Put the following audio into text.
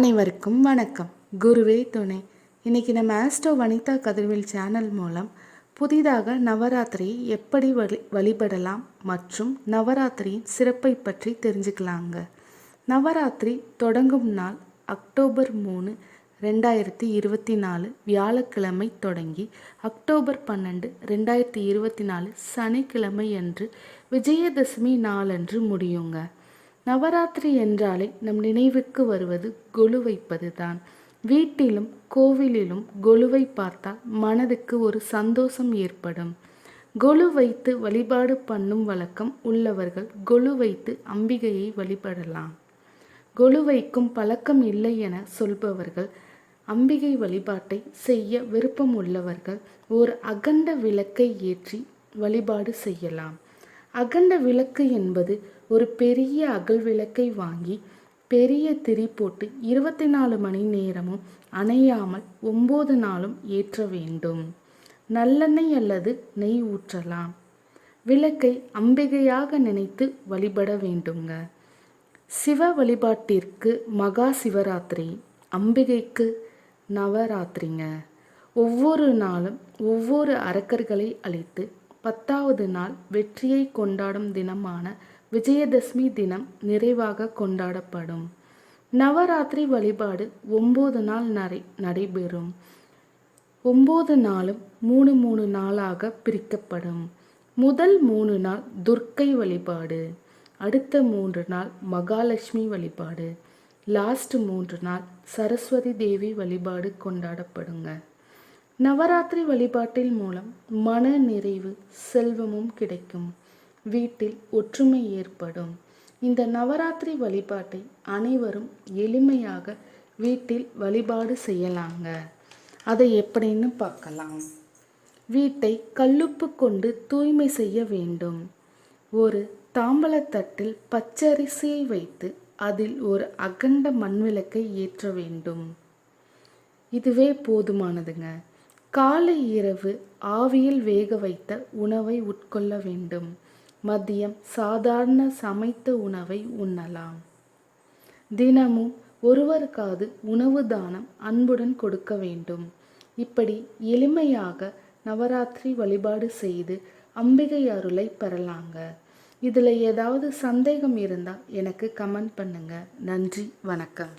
அனைவருக்கும் வணக்கம். குருவே துணை. இன்னைக்கு நம்ம ஆஸ்ட்ரோ வனிதா கதிர்வில் சேனல் மூலம் புதிதாக நவராத்திரியை எப்படி வழி வழிபடலாம் மற்றும் நவராத்திரியின் சிறப்பை பற்றி தெரிஞ்சுக்கலாங்க. நவராத்திரி தொடங்கும் நாள் அக்டோபர் மூணு ரெண்டாயிரத்தி இருபத்தி நாலு வியாழக்கிழமை தொடங்கி அக்டோபர் பன்னெண்டு ரெண்டாயிரத்தி இருபத்தி நாலு சனிக்கிழமை அன்று விஜயதசமி நாளன்று முடியுங்க. நவராத்திரி என்றாலே நம் நினைவுக்கு வருவது கொலு வைப்பது தான் வீட்டிலும் கோவிலிலும் கொலுவை பார்த்தால் மனதுக்கு ஒரு சந்தோஷம் ஏற்படும். கொலு வைத்து வழிபாடு பண்ணும் வழக்கம் உள்ளவர்கள் கொலு வைத்து அம்பிகையை வழிபடலாம். கொலு வைக்கும் பழக்கம் இல்லை என சொல்பவர்கள் அம்பிகை வழிபாட்டை செய்ய விருப்பம் உள்ளவர்கள் ஒரு அகண்ட விளக்கை ஏற்றி வழிபாடு செய்யலாம். அகண்ட விளக்கு என்பது ஒரு பெரிய அகல் விளக்கை வாங்கி பெரிய திரி போட்டு இருபத்தி நாலு மணி நேரமும் அணையாமல் ஒம்பது நாளும் ஏற்ற வேண்டும். நல்லெண்ணெய் அல்லது நெய் ஊற்றலாம். விளக்கை அம்பிகையாக நினைத்து வழிபட வேண்டுங்க. சிவ வழிபாட்டிற்கு மகா சிவராத்திரி அம்பிகைக்கு நவராத்திரிங்க. ஒவ்வொரு நாளும் ஒவ்வொரு அரக்கர்களை அழைத்து பத்தாவது நாள் வெற்றியை கொண்டாடும் தினமான விஜயதசமி தினம் நிறைவாக கொண்டாடப்படும். நவராத்திரி வழிபாடு ஒம்பது நாள் நடை நடைபெறும். ஒம்பது நாளும் மூணு மூணு நாளாக பிரிக்கப்படும். முதல் மூணு நாள் துர்க்கை வழிபாடு அடுத்த மூன்று நாள் மகாலட்சுமி வழிபாடு லாஸ்ட் மூன்று நாள் சரஸ்வதி தேவி வழிபாடு கொண்டாடப்படுங்க. நவராத்திரி வழிபாட்டில் மூலம் மன நிறைவு செல்வமும் கிடைக்கும். வீட்டில் ஒற்றுமை ஏற்படும். இந்த நவராத்திரி வழிபாட்டை அனைவரும் எளிமையாக வீட்டில் வழிபாடு செய்யலாங்க. அதை எப்படின்னு பார்க்கலாம். வீட்டை கல்லுப்பு கொண்டு தூய்மை செய்ய வேண்டும். ஒரு தாம்பலத்தட்டில் பச்சரிசியை வைத்து அதில் ஒரு அகண்ட மண்விளக்கை ஏற்ற வேண்டும். இதுவே போதுமானதுங்க. காலை இரவு ஆவியில் வேக வைத்த உணவை உட்கொள்ள வேண்டும். மதியம் சாதாரண சமைத்த உணவை உண்ணலாம். தினமும் ஒருவருக்காவது உணவு தானம் அன்புடன் கொடுக்க வேண்டும். இப்படி எளிமையாக நவராத்திரி வழிபாடு செய்து அம்பிகை அருளை பெறலாங்க. இதில் ஏதாவது சந்தேகம் இருந்தால் எனக்கு கமெண்ட் பண்ணுங்கள் நன்றி வணக்கம்.